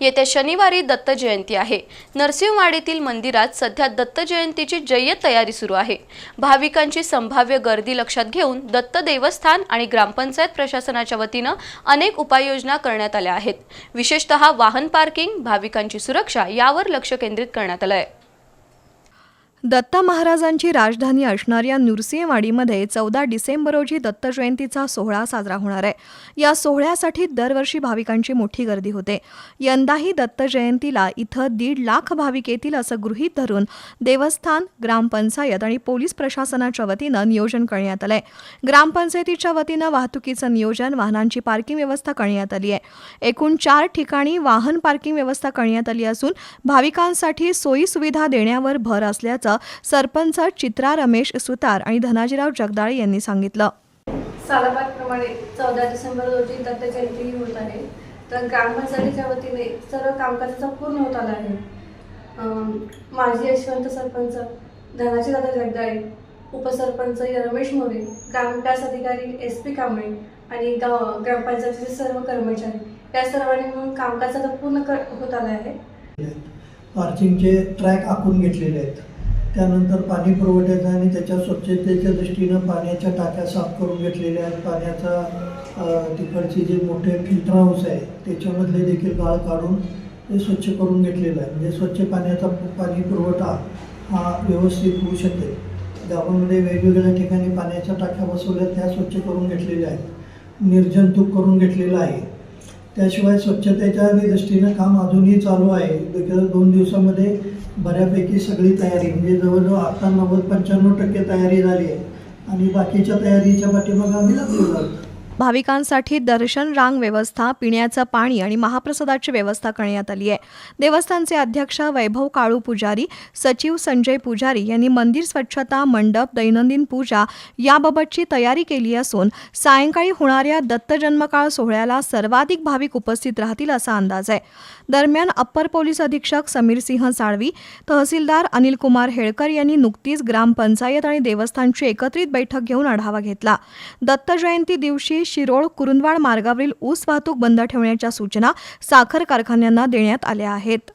येत्या शनिवारी दत्त जयंती आहे. नरसिंहवाडीतील मंदिरात सध्या दत्त जयंतीची जय्यत तयारी सुरू आहे. भाविकांची संभाव्य गर्दी लक्षात घेऊन दत्त देवस्थान आणि ग्रामपंचायत प्रशासनाच्या वतीनं अनेक उपाययोजना करण्यात आल्या आहेत. विशेषतः वाहन पार्किंग भाविकांची सुरक्षा यावर लक्ष केंद्रित करण्यात आलं आहे दत्त महाराजांची राजधानी असणाऱ्या नृसिंहवाडीमध्ये चौदा डिसेंबर रोजी दत्त जयंतीचा सोहळा साजरा होणार आहे. या सोहळ्यासाठी दरवर्षी भाविकांची मोठी गर्दी होते. यंदाही दत्त जयंतीला इथं दीड लाख भाविक येतील असं गृहीत धरून देवस्थान ग्रामपंचायत आणि पोलीस प्रशासनाच्या वतीनं नियोजन करण्यात आलंय. ग्रामपंचायतीच्या वतीनं वाहतुकीचं नियोजन वाहनांची पार्किंग व्यवस्था करण्यात आली आहे. एकूण चार ठिकाणी वाहन पार्किंग व्यवस्था करण्यात आली असून भाविकांसाठी सोयी सुविधा देण्यावर भर असल्याचं सरपंच चित्रा रमेश सुतार आणि धनाजीराव जगदाळे यांनी सांगितलं. सालाबादप्रमाणे चौदा डिसेंबर रोजी दत्त जयंती होत आहे. तर ग्रामपंचायतीच्या वतीने सर्व कामकाजाचा पूर्ण होत आला आहे. माजी यशवंत सरपंच धनाजी दादा जगदाळे उपसरपंच रमेश मोरे ग्रामविकास अधिकारी एस पी कांबळे आणि गाव ग्रामपंचायतीचे सर्व कर्मचारी या सर्वांनी मिळून कामकाजाचा पूर्ण कर होत आला आहे. पार्किंगचे ट्रॅक आखून घेतलेले आहेत. त्यानंतर पाणी पुरवठ्याचा आणि त्याच्या स्वच्छतेच्या दृष्टीनं पाण्याच्या टाक्या साफ करून घेतलेल्या आहेत. पाण्याचा तिकडचे जे मोठे फिल्टर हाऊस आहे त्याच्यामधले देखील गाळ काढून ते स्वच्छ करून घेतलेलं आहे. म्हणजे स्वच्छ पाण्याचा पाणी पुरवठा हा व्यवस्थित होऊ शकेल. गावामध्ये वेगवेगळ्या ठिकाणी पाण्याच्या टाक्या बसवल्या त्या स्वच्छ करून घेतलेल्या आहेत. निर्जंतुक करून घेतलेलं आहे. त्याशिवाय स्वच्छतेच्या दृष्टीनं काम अजूनही चालू आहे. बिकॉज दोन दिवसामध्ये बऱ्यापैकी सगळी तयारी म्हणजे जवळजवळ आता नव्वद पंच्याण्णव टक्के तयारी झाली आहे. आणि बाकीच्या तयारीच्या पाठीमागे आम्ही लागलो जातो भाविकांसाठी दर्शन रांग व्यवस्था पिण्याचं पाणी आणि महाप्रसादाची व्यवस्था करण्यात आली आहे. देवस्थानचे अध्यक्ष वैभव काळू पुजारी सचिव संजय पुजारी यांनी मंदिर स्वच्छता मंडप दैनंदिन पूजा याबाबतची तयारी केली असून सायंकाळी होणाऱ्या दत्त जन्मकाळ सोहळ्याला सर्वाधिक भाविक उपस्थित राहतील असा अंदाज आहे. दरम्यान अप्पर पोलीस अधीक्षक समीर सिंह साळवी तहसीलदार अनिल कुमार हेळकर यांनी नुकतीच ग्रामपंचायत आणि देवस्थानची एकत्रित बैठक घेऊन आढावा घेतला. दत्त जयंती दिवशी शिरोळ कुरुंदवाड मार्गावरील ऊस वाहतूक बंद ठेवण्याच्या सूचना साखर कारखान्यांना देण्यात आल्या आहेत.